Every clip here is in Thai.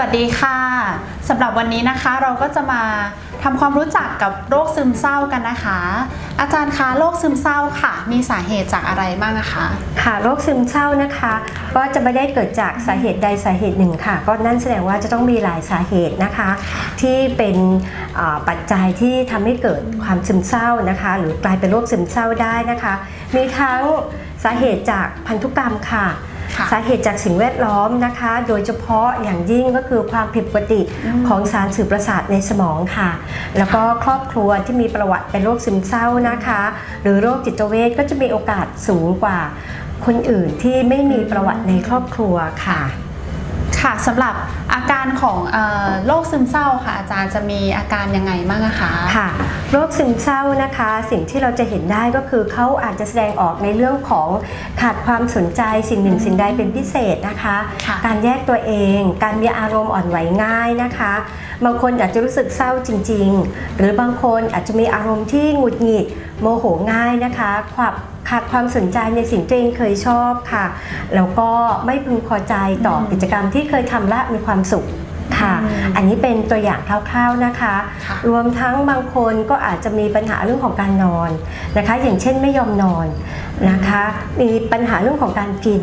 วัสดีค่ะสำหรับวันนี้นะคะเราก็จะมาทำความรู้จักกับโรคซึมเศร้ากันนะคะ อาจารย์คะโรคซึมเศร้าค่ะ มีสาเหตุจากอะไรบ้างนะคะ ค่ะโรคซึมเศร้านะคะ ก็จะไม่ได้เกิดจากสาเหตุใดสาเหตุหนึ่งค่ะ ก็นั่นแสดงว่าจะต้องมีหลายสาเหตุนะคะ ที่เป็นปัจจัยที่ทำให้เกิดความซึมเศร้านะคะ หรือกลายเป็นโรคซึมเศร้าได้นะคะ มีทั้งสาเหตุจากพันธุกรรมค่ะ สาเหตุจากสิ่งแวดล้อมนะคะ โดยเฉพาะอย่างยิ่งก็คือความผิดปกติอืมของสารสื่อประสาทในสมองค่ะ แล้วก็ครอบครัวที่มีประวัติเป็นโรคซึมเศร้านะคะ หรือโรคจิตเวชก็จะมีโอกาสสูงกว่า คนอื่นที่ไม่มีประวัติในครอบครัวค่ะ ค่ะสำหรับอาการของเอ่อโรคซึมเศร้าค่ะ อาจารย์จะมีอาการยังไงบ้างอะคะ ค่ะโรคซึมเศร้านะคะสิ่งที่เราจะเห็นได้ก็คือเขาอาจจะแสดงออกในเรื่องของขาดความสนใจสิ่งหนึ่งสิ่งใดเป็นพิเศษนะคะ ค่ะ การแยกตัวเอง การมีอารมณ์อ่อนไหวง่ายนะคะ บางคนอาจจะรู้สึกเศร้าจริง ๆ หรือบางคนอาจจะมีอารมณ์ที่หงุดหงิดโมโหง่ายนะคะความ ขาดความสนใจในสิ่งที่ตัวเองเคยชอบค่ะ แล้วก็ไม่พึงพอใจต่ออมกิจกรรมที่เคยทำและมีความสุขค่ะอืมอันนี้เป็นตัวอย่างคร่าวๆนะคะค่ะรวมทั้งบางคนก็อาจจะมีปัญหาเรื่องของการนอนนะคะ อย่างเช่นไม่ยอมนอน นะคะมีปัญหาเรื่องของการกิน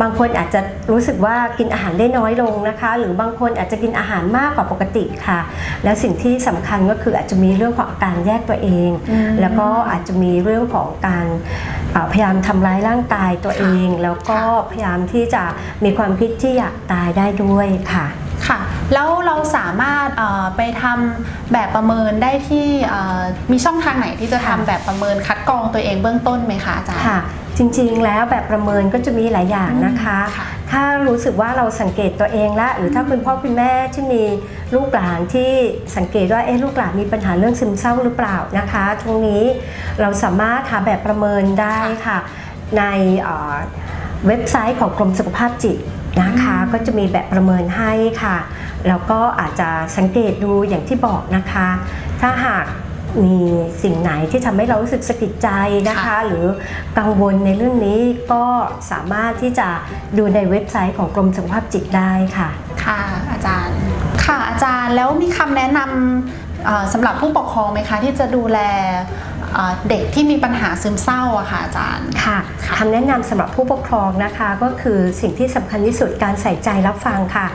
บางคนอาจจะรู้สึกว่ากินอาหารได้น้อยลงนะคะ หรือบางคนอาจจะกินอาหารมากกว่าปกติค่ะ แล้วสิ่งที่สำคัญก็คืออาจจะมีเรื่องของการแยกตัวเองอืมแล้วก็อาจจะมีเรื่องของการเอ่อพยายามทำร้ายร่างกายตัวเอง แล้วก็พยายามที่จะมีความคิดที่อยากตายได้ด้วยค่ะค่ะ แล้วเราสามารถเอ่อไปทำแบบประเมินได้ที่เอ่อมีช่องทางไหนที่จะทำค่ะแบบประเมินคัดกรองตัวเองเบื้องต้นไหมคะอาจารย์ค่ะจริงๆ แล้วแบบประเมินก็จะมีหลายอย่างนะคะค่ะถ้ารู้สึกว่าเราสังเกตตัวเองแล้วหรือถ้าคุณพ่อคุณแม่ที่มีลูกหลานที่สังเกตว่าเอ๊ะลูกหลานมีปัญหาเรื่องซึมเศร้าหรือเปล่านะคะตรงนี้เราสามารถหาแบบประเมินได้ค่ะ ในเอ่อเว็บไซต์ของกรมสุขภาพจิต นะคะอืมก็จะมีแบบประเมินให้ค่ะแล้วก็อาจจะสังเกตดูอย่างที่บอกนะคะ ถ้าหากมีสิ่งไหนที่ทำให้เรารู้สึกสะกิดใจนะคะค่ะหรือกังวลในเรื่องนี้ก็สามารถที่จะดูในเว็บไซต์ของกรมสุขภาพจิตได้ค่ะ ค่ะ อาจารย์ ค่ะอาจารย์แล้วมีคำแนะนำเอ่อสำหรับผู้ปกครองไหมคะ ที่จะดูแล เอ่อเด็กที่มีปัญหาซึมเศร้าอะค่ะอาจารย์ค่ะค่ะคำแนะนำสำหรับผู้ปกครองนะคะ ก็คือสิ่งที่สำคัญที่สุดการใส่ใจรับฟังค่ะ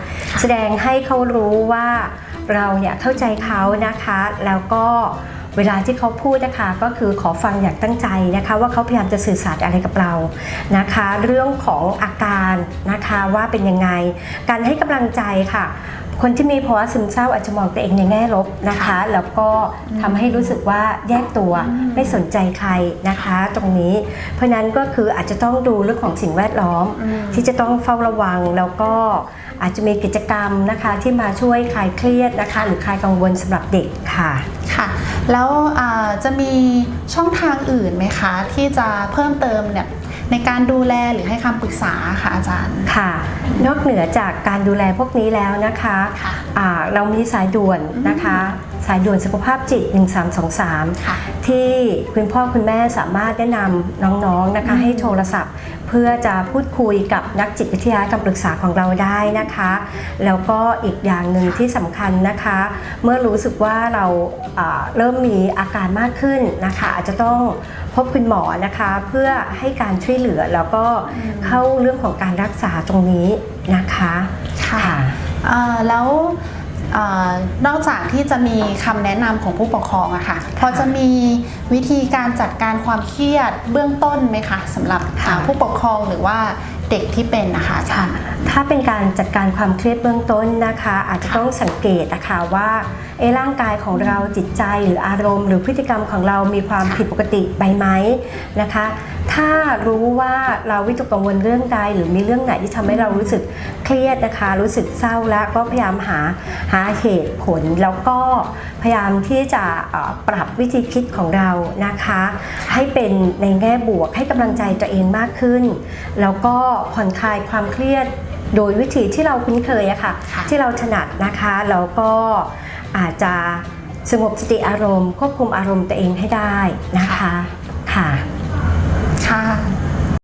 แสดงให้เขารู้ว่าเราเนี่ยเข้าใจเขานะคะ แล้วก็เวลาที่เขาพูดนะคะก็คือขอฟังอย่างตั้งใจนะคะ ว่าเขาพยายามจะสื่อสารอะไรกับเรานะคะ เรื่องของอาการนะคะว่าเป็นยังไง การให้กำลังใจค่ะ คนที่มีภาวะซึมเศร้าอาจจะมองตัวเองในแง่ลบนะคะค่ะแล้วก็ทำให้รู้สึกว่าแยกตัวอืมไม่สนใจใครนะคะ ตรงนี้ เพราะฉะนั้นก็คืออาจจะต้องดูเรื่องของสิ่งแวดล้อมอืมที่จะต้องเฝ้าระวังแล้วก็อาจจะมีกิจกรรมนะคะที่มาช่วยคลายเครียดนะคะ หรือคลายกังวลสำหรับเด็กค่ะค่ะ แล้วอ่าจะมีช่องทางอื่นไหมคะ ที่จะเพิ่มเติมเนี่ย ในการดูแลหรือให้คำปรึกษาค่ะอาจารย์ ค่ะ นอกเหนือจากการดูแลพวกนี้แล้วนะคะค่ะอ่าเรามีสายด่วนนะคะ สายด่วนสุขภาพจิต 1323 ค่ะที่คุณพ่อคุณแม่สามารถแนะนำน้องๆนะคะอืมให้โทรศัพท์ เพื่อจะพูดคุยกับนักจิตวิทยาคำปรึกษาของเราได้นะคะ แล้วก็อีกอย่างหนึ่งที่สำคัญนะคะ เมื่อรู้สึกว่าเราอ่าเริ่มมีอาการมากขึ้นนะคะ อาจจะต้องพบคุณหมอนะคะเพื่อให้การช่วยเหลือแล้วก็อืมเข้าเรื่องของการรักษาตรงนี้นะคะค่ะเอ่อแล้วเอ่อนอกจากที่จะมีคำแนะนำของผู้ปกครองอะค่ะพอจะมีวิธีการจัดการความเครียดเบื้องต้นไหมคะสำหรับค่ะอ่าผู้ปกครองหรือว่าเด็กที่เป็นนะคะอาจารย์ถ้าเป็นการจัดการความเครียดเบื้องต้นนะคะ อาจจะต้องสังเกตนะคะว่าเอะร่างกายของเราจิตใจหรืออารมณ์ หรือพฤติกรรมของเรามีความค่ะผิดปกติไปไหมนะคะ ถ้ารู้ว่าเราวิตกกังวลเรื่องใดหรือมีเรื่องไหนที่ทำให้เรารู้สึกเครียดนะคะ รู้สึกเศร้าแล้วก็พยายามหาหาเหตุผล แล้วก็พยายามที่จะเอ่อปรับวิธีคิดของเรานะคะ ให้เป็นในแง่บวกให้กำลังใจตัวเองมากขึ้น แล้วก็ผ่อนคลายความเครียดโดยวิธีที่เราคุ้นเคยอะค่ะค่ะ ที่เราถนัดนะคะแล้วก็อาจจะสงบสติอารมณ์ควบคุมอารมณ์ตัวเองให้ได้นะคะค่ะ